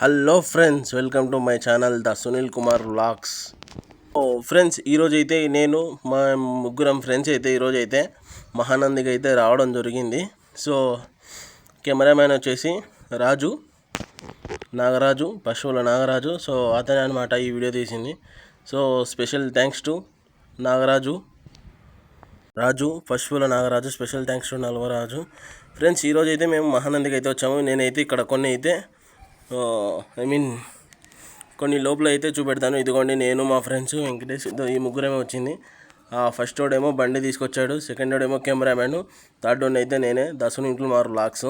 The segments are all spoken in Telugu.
Hello friends welcome to my channel the Sunil Kumar vlogs. Oh friends ఈరోజు అయితే నేను మా ముగ్గురం ఫ్రెండ్స్ అయితే ఈరోజు అయితే మహానందికి అయితే రావడం జరిగింది. సో కెమెరామ్యాన్ వచ్చేసి రాజు నాగరాజు పశువుల నాగరాజు. సో అతనే అనమాట ఈ వీడియో తీసింది. So special thanks to Nagaraju Raju పశువుల Nagaraju. Special thanks to Nalvaraju. Friends ఈరోజు అయితే మేము మహానందికి అయితే వచ్చాము. నేనైతే ఇక్కడ కొన్ని అయితే ఐ మీన్ కొన్ని లోపల అయితే చూపెడతాను. ఇదిగోండి నేను మా ఫ్రెండ్స్ వెంకటేష్ ఇదో ఈ ముగ్గురేమో వచ్చింది. ఫస్ట్ ఏమో బండి తీసుకొచ్చాడు. సెకండ్ ఏమో కెమెరామ్యాన్ థర్డ్ వాడిని అయితే నేనే. దసను ఇంట్లో మారు లాక్స్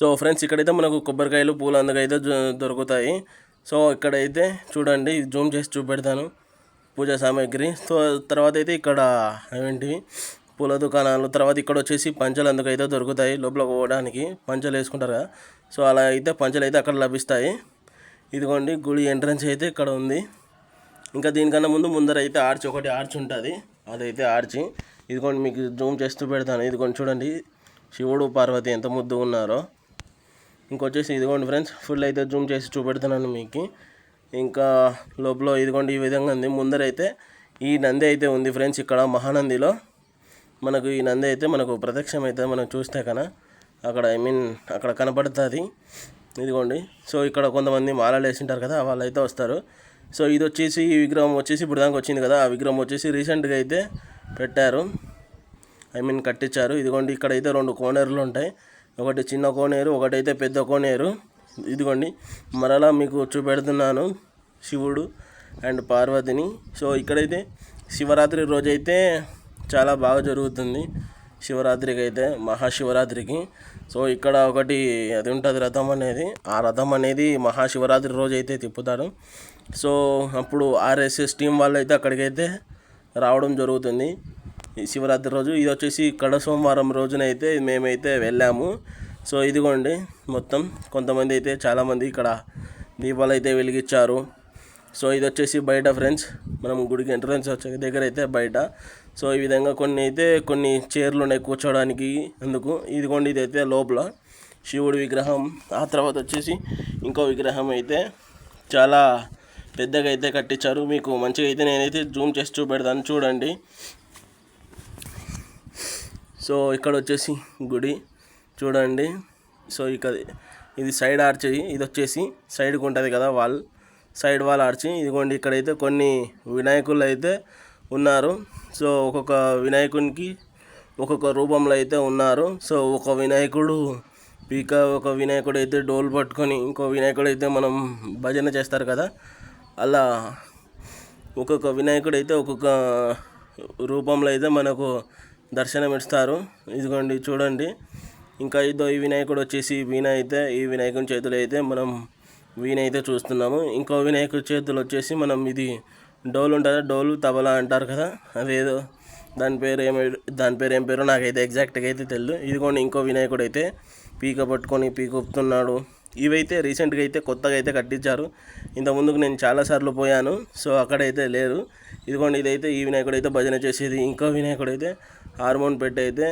సో ఫ్రెండ్స్ ఇక్కడైతే మనకు కొబ్బరికాయలు పూలు అందుకైతే దొరుకుతాయి. సో ఇక్కడైతే చూడండి జూమ్ చేసి చూపెడతాను. పూజా సామాగ్రి. సో తర్వాత అయితే ఇక్కడ ఏంటివి పూల దుకాణాలు తర్వాత ఇక్కడ వచ్చేసి పంచలు అందుకైతే దొరుకుతాయి. లోపల పోవడానికి పంచలు వేసుకుంటారు కదా. సో అలా అయితే పంచలు అయితే అక్కడ లభిస్తాయి. ఇదిగోండి గుడి ఎంట్రన్స్ అయితే ఇక్కడ ఉంది. ఇంకా దీనికన్నా ముందు ముందర అయితే ఆర్చ్ ఒకటి ఆర్చ్ ఉంటుంది. అదైతే ఆర్చి. ఇదిగోండి మీకు జూమ్ చేస్తూ పెడతాను. ఇదిగోండి చూడండి. శివుడు పార్వతి ఎంత ముద్దు ఉన్నారో. ఇంకొచ్చేసి ఇదిగోండి ఫ్రెండ్స్ ఫుల్ అయితే జూమ్ చేసి చూపెడుతున్నాను మీకు. ఇంకా లోపల ఇదిగోండి ఈ విధంగా ఉంది. ముందరైతే ఈ నంది అయితే ఉంది ఫ్రెండ్స్ ఇక్కడ మహానందిలో. మనకు ఈ నంది అయితే మనకు ప్రత్యక్షం అయితే మనం చూస్తే కన అక్కడ ఐ మీన్ అక్కడ కనపడుతుంది ఇదిగోండి. సో ఇక్కడ కొంతమంది మాలలు వేసింటారు కదా వాళ్ళు అయితే వస్తారు. సో ఇది వచ్చేసి ఈ విగ్రహం వచ్చేసి ఇప్పుడు దాకా వచ్చింది కదా ఆ విగ్రహం వచ్చేసి రీసెంట్గా అయితే పెట్టారు. ఐ మీన్ కట్టించారు. ఇదిగోండి ఇక్కడ అయితే రెండు కోనేరులు ఉంటాయి. ఒకటి చిన్న కోనేరు ఒకటైతే పెద్ద కోనేరు. ఇదిగోండి మరలా మీకు చూపెడుతున్నాను శివుడు అండ్ పార్వతిని. సో ఇక్కడైతే శివరాత్రి రోజైతే చాలా బాగా జరుగుతుంది. శివరాత్రికి అయితే మహాశివరాత్రికి. సో ఇక్కడ ఒకటి అది ఉంటుంది రథం అనేది. ఆ రథం అనేది మహాశివరాత్రి రోజు అయితే తిప్పుతారు. సో అప్పుడు ఆర్ఎస్ఎస్ టీం వాళ్ళు అయితే అక్కడికైతే రావడం జరుగుతుంది. ఈ శివరాత్రి రోజు. ఇది వచ్చేసి కడ సోమవారం రోజునైతే మేమైతే వెళ్ళాము. సో ఇదిగోండి మొత్తం కొంతమంది అయితే చాలామంది ఇక్కడ దీపాలు అయితే వెలిగించారు. సో ఇది వచ్చేసి బయట ఫ్రెండ్స్ మనం గుడికి ఎంట్రన్స్ వచ్చే దగ్గర అయితే బయట. సో ఈ విధంగా కొన్ని అయితే కొన్ని చైర్లు ఉన్నాయి కూర్చోడానికి అందుకు. ఇదిగోండి ఇది అయితే లోపల శివుడి విగ్రహం. ఆ తర్వాత వచ్చేసి ఇంకో విగ్రహం అయితే చాలా పెద్దగా అయితే కట్టించారు. మీకు మంచిగా అయితే నేనైతే జూమ్ చేసి చూపెడతాను. చూడండి. సో ఇక్కడ వచ్చేసి గుడి. చూడండి. సో ఇక్కడ ఇది సైడ్ ఆర్చ్ ఇది వచ్చేసి సైడ్కి ఉంటుంది కదా వాల్. సైడ్ వాల్ ఆర్చి ఇదిగోండి ఇక్కడైతే కొన్ని వినాయకులు అయితే ఉన్నారు. సో ఒక్కొక్క వినాయకునికి ఒక్కొక్క రూపంలో అయితే ఉన్నారు. సో ఒక వినాయకుడు పీక ఒక వినాయకుడు అయితే డోల్ పట్టుకొని ఇంకో వినాయకుడు అయితే మనం భజన చేస్తారు కదా. అలా ఒక్కొక్క వినాయకుడు అయితే ఒక్కొక్క రూపంలో అయితే మనకు దర్శనం ఇస్తారు. ఇదిగోండి చూడండి. ఇంకా ఇదో ఈ వినాయకుడు వచ్చేసి వీణ అయితే ఈ వినాయకుని చేతులు అయితే మనం వీణ అయితే చూస్తున్నాము. ఇంకో వినాయకుడి చేతులు వచ్చేసి మనం ఇది డోలు ఉంటుంది? డోలు తబలా అంటారు కదా? అదేదో దాని పేరు ఏమి దాని పేరు ఏం పేరు నాకైతే ఎగ్జాక్ట్గా అయితే తెలియదు ఇదిగోండి ఇంకో వినాయకుడు అయితే పీక పట్టుకొని పీకొప్పుతున్నాడు ఇవైతే రీసెంట్గా అయితే కొత్తగా అయితే కట్టించారు. ఇంత ముందుకు నేను చాలాసార్లు పోయాను సో అక్కడైతే లేరు. ఇదిగోండి ఇదైతే ఈ వినాయకుడు అయితే భజన చేసేది. ఇంకో వినాయకుడు అయితే హార్మోన్ పెట్టి అయితే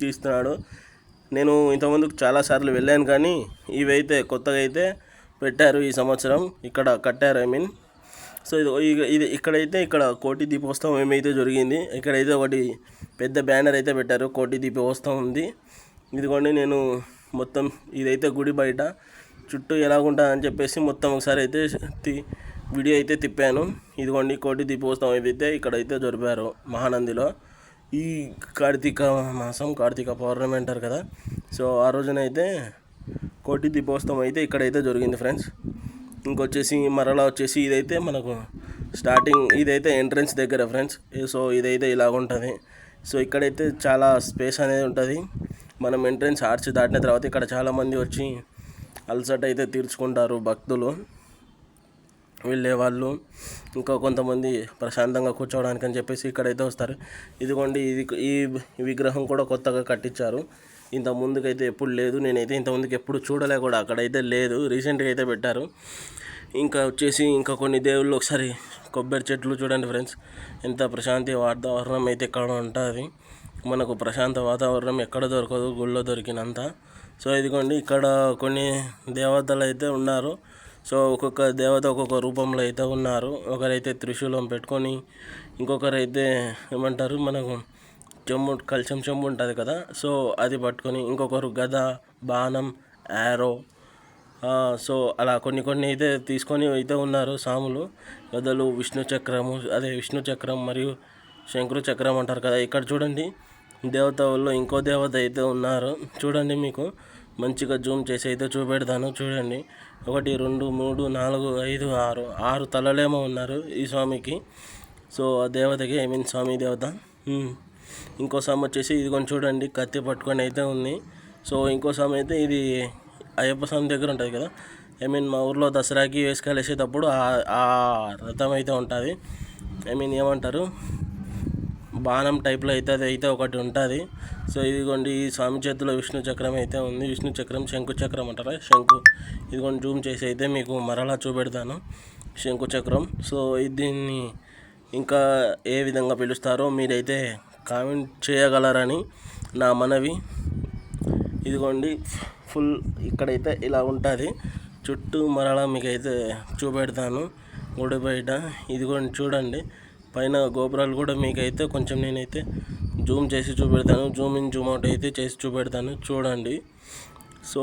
తీస్తున్నాడు. నేను ఇంతకుముందుకు చాలాసార్లు వెళ్ళాను కానీ ఇవైతే కొత్తగా అయితే పెట్టారు ఈ సంవత్సరం. ఇక్కడ కట్టారు ఐ మీన్ సో ఇది ఇది ఇక్కడైతే ఇక్కడ కోటి దీపోత్సవం ఏమైతే జరిగింది ఇక్కడైతే ఒకటి పెద్ద బ్యానర్ అయితే పెట్టారు కోటి దీపోత్సవం ఉంది. ఇదిగోండి నేను మొత్తం ఇదైతే గుడి బయట. చుట్టూ ఎలా ఉంటుందని చెప్పేసి మొత్తం ఒకసారి అయితే తి- వీడియో అయితే తిప్పాను. ఇదిగోండి కోటి దీపోత్సవం ఏదైతే ఇక్కడైతే జరిపారు మహానందిలో. ఈ కార్తీక మాసం కార్తీక పౌర్ణమి అంటారు కదా. సో ఆ రోజునైతే కోటి దీపోత్సవం అయితే ఇక్కడైతే జరిగింది ఫ్రెండ్స్. ఇంకొచ్చేసి మరలా వచ్చేసి ఇదైతే మనకు స్టార్టింగ్ ఇదైతే ఎంట్రన్స్ దగ్గర ఫ్రెండ్స్. సో ఇదైతే ఇలాగ ఉంటుంది. సో ఇక్కడైతే చాలా స్పేస్ అనేది ఉంటుంది. మనం ఎంట్రన్స్ ఆర్చ్ దాటిన తర్వాత ఇక్కడ చాలామంది వచ్చి అలసట అయితే తీర్చుకుంటారు భక్తులు. వెళ్ళే వాళ్ళు ఇంకా కొంతమంది ప్రశాంతంగా కూర్చోవడానికి అని చెప్పేసి ఇక్కడైతే వస్తారు. ఇదిగోండి ఇది ఈ విగ్రహం కూడా కొత్తగా కట్టించారు. ఇంత ముందుకైతే ఎప్పుడు లేదు. నేనైతే ఇంత ముందుకు ఎప్పుడు చూడలే కూడా. అక్కడైతే లేదు. రీసెంట్గా అయితే పెట్టారు. ఇంకా వచ్చేసి ఇంకా కొన్ని దేవుళ్ళు ఒకసారి కొబ్బరి చెట్లు చూడండి ఫ్రెండ్స్. ఎంత ప్రశాంతి వాతావరణం అయితే ఇక్కడ ఉంటుంది. మనకు ప్రశాంత వాతావరణం ఎక్కడ దొరకదు గుళ్ళో దొరికినంత. సో ఇదిగోండి ఇక్కడ కొన్ని దేవతలు అయితే ఉన్నారు. సో ఒక్కొక్క దేవత ఒక్కొక్క రూపంలో అయితే ఉన్నారు. ఒకరైతే త్రిశూలం పెట్టుకొని ఇంకొకరైతే ఏమంటారు మనకు చెంబు కలశం చెంబు ఉంటుంది కదా. సో అది పట్టుకొని ఇంకొకరు గద బాణం యారో సో అలా కొన్ని కొన్ని అయితే తీసుకొని అయితే ఉన్నారు సాములు. గదలు విష్ణు చక్రము అదే విష్ణు చక్రం మరియు శంకరు చక్రం అంటారు కదా. ఇక్కడ చూడండి దేవత ఇంకో దేవత అయితే ఉన్నారు. చూడండి మీకు. మంచిగా జూమ్ చేసి అయితే చూపెడతాను. చూడండి. ఒకటి రెండు మూడు నాలుగు ఐదు ఆరు. ఆరు తలలేమో ఉన్నారు ఈ స్వామికి. సో ఆ దేవతకి ఐ మీన్ స్వామి దేవత. ఇంకో స్వామి వచ్చేసి ఇది కొంచెం చూడండి. కత్తి పట్టుకొని అయితే ఉంది. సో ఇంకో స్వామి అయితే ఇది అయ్యప్ప స్వామి దగ్గర ఉంటుంది కదా. ఐ మీన్ మా ఊర్లో దసరాకి వేసుకెళ్ళేసేటప్పుడు ఆ- ఆ రథం అయితే ఉంటుంది. ఐ మీన్ ఏమంటారు? బాణం టైప్లో అయితే అది అయితే ఒకటి ఉంటుంది. సో ఇదిగోండి ఈ స్వామి చేతిలో విష్ణు చక్రం అయితే ఉంది. విష్ణు చక్రం శంకు చక్రం అంటారా? శంకు. ఇదిగోండి జూమ్ చేసి అయితే మీకు మరలా చూపెడతాను. శంకు చక్రం. సో దీన్ని ఇంకా ఏ విధంగా పిలుస్తారో మీరైతే కామెంట్ చేయగలరని నా మనవి. ఇదిగోండి ఫుల్ ఇక్కడైతే ఇలా ఉంటుంది. చుట్టూ మరలా మీకైతే చూపెడతాను. గుడి బయట. ఇదిగోండి చూడండి. పైన గోపురాలు కూడా మీకైతే కొంచెం నేనైతే జూమ్ చేసి చూపెడతాను. జూమ్ ఇన్ జూమ్ అవుట్ అయితే చేసి చూపెడతాను. చూడండి. సో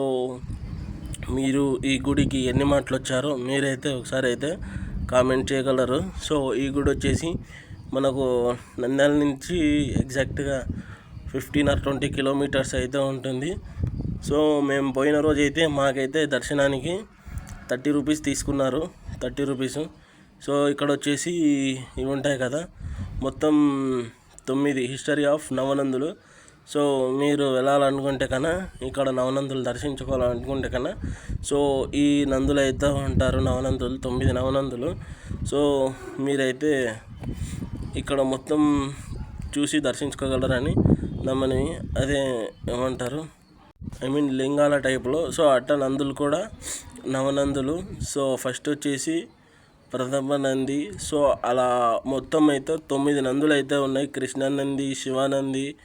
మీరు ఈ గుడికి ఎన్ని మాటలు వచ్చారో మీరైతే ఒకసారి అయితే కామెంట్ చేయగలరు. సో ఈ గుడి వచ్చేసి మనకు నంద్యాల నుంచి ఎగ్జాక్ట్గా ఫిఫ్టీన్ ఆర్ ట్వంటీ కిలోమీటర్స్ అయితే ఉంటుంది. సో మేము పోయిన రోజు అయితే మాకైతే దర్శనానికి థర్టీ రూపీస్ తీసుకున్నారు. Thirty rupees. సో ఇక్కడ వచ్చేసి ఇవి ఉంటాయి కదా. మొత్తం తొమ్మిది హిస్టరీ ఆఫ్ నవనందులు. సో మీరు వెళ్ళాలనుకుంటే కన్నా ఇక్కడ నవనందులు దర్శించుకోవాలనుకుంటే కన్నా సో ఈ నందులు అయితే ఉంటారు నవనందులు తొమ్మిది నవనందులు. సో మీరైతే ఇక్కడ మొత్తం చూసి దర్శించుకోగలరని నమ్మని అదే ఏమంటారు? ఐ మీన్ లింగాల టైప్లో. సో అట్ట నందులు కూడా నవనందులు. సో ఫస్ట్ వచ్చేసి ప్రథమ నంది సో అలా మొత్తం అయితే తొమ్మిది నందులు అయితే ఉన్నాయి. కృష్ణానంది శివానంది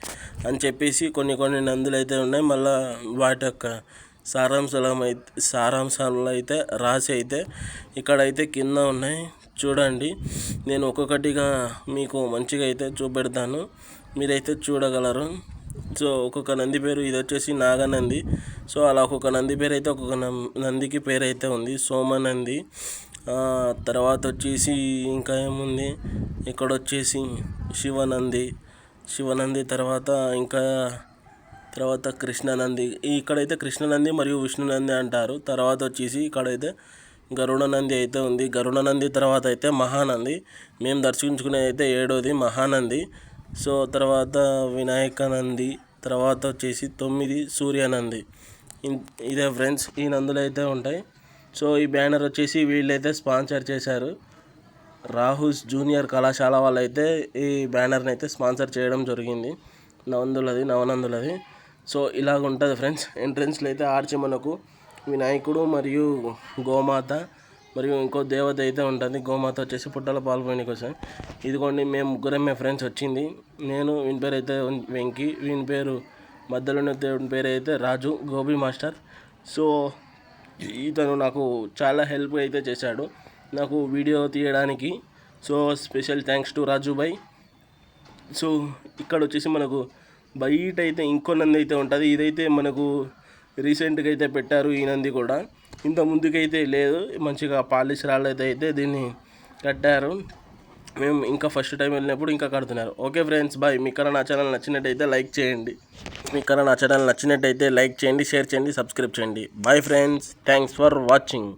అని చెప్పేసి కొన్ని కొన్ని నందులు అయితే ఉన్నాయి. మళ్ళా వాటి యొక్క సారాంశాలం అయితే సారాంశాలు అయితే రాసి అయితే ఇక్కడైతే కింద ఉన్నాయి. చూడండి. నేను ఒక్కొక్కటిగా మీకు మంచిగా అయితే చూపెడతాను. మీరైతే చూడగలరు. సో ఒక్కొక్క నంది పేరు ఇది వచ్చేసి నాగనంది. సో అలా ఒక్కొక్క నంది పేరు అయితే ఒక్కొక్క నందికి పేరు అయితే ఉంది. సోమనంది. తర్వాత వచ్చేసి ఇంకా ఏముంది? ఇక్కడ వచ్చేసి శివనంది. శివనంది తర్వాత ఇంకా తర్వాత కృష్ణానంది. ఇక్కడైతే కృష్ణానంది మరియు విష్ణునంది అంటారు. తర్వాత వచ్చేసి ఇక్కడైతే గరుడ నంది అయితే ఉంది. గరుడ నంది తర్వాత అయితే మహానంది. మేము దర్శించుకునేది అయితే ఏడోది మహానంది. సో తర్వాత వినాయకనంది. తర్వాత వచ్చేసి తొమ్మిది సూర్యనంది. ఇన్- ఇదే ఫ్రెండ్స్ ఈ నందులు అయితే ఉంటాయి. సో ఈ బ్యానర్ వచ్చేసి వీళ్ళైతే స్పాన్సర్ చేశారు. రాహుల్స్ జూనియర్ కళాశాల వాళ్ళైతే ఈ బ్యానర్ని అయితే స్పాన్సర్ చేయడం జరిగింది. నవందులది నవనందులది. సో ఇలాగ ఉంటుంది ఫ్రెండ్స్. ఎంట్రన్స్లో అయితే ఆర్చి మనకు వినాయకుడు మరియు గోమాత మరియు ఇంకో దేవత అయితే ఉంటుంది. గోమాత వచ్చేసి పుట్టల పాల్గొని కోసం. ఇదిగోండి మేము ముగ్గురమే ఫ్రెండ్స్ వచ్చింది. నేను వీని పేరు అయితే వెంకీ వీని పేరు మధ్యలో ఉన్న దేవుని పేరు అయితే రాజు గోబీ మాస్టర్. సో ఇతను నాకు చాలా హెల్ప్ అయితే చేశాడు. నాకు వీడియో తీయడానికి. So special thanks to Raju bhai so ఇక్కడ వచ్చేసి మనకు బయట అయితే ఇంకో నంది అయితే ఉంటుంది. ఇదైతే మనకు రీసెంట్గా అయితే పెట్టారు ఈ నంది కూడా. ఇంత ముందుకైతే లేదు. మంచిగా పాలిష్ రాళ్ళైతే అయితే దీన్ని కట్టారు. మేము ఇంకా ఫస్ట్ టైం వెళ్ళినప్పుడు ఇంకా కడుతున్నారు. ఓకే ఫ్రెండ్స్ బాయ్ మీకు నా ఛానల్ నచ్చినట్టయితే లైక్ చేయండి. మీకు నా ఛానల్ నచ్చినట్టయితే లైక్ చేయండి షేర్ చేయండి సబ్స్క్రైబ్ చేయండి. Bye friends thanks for watching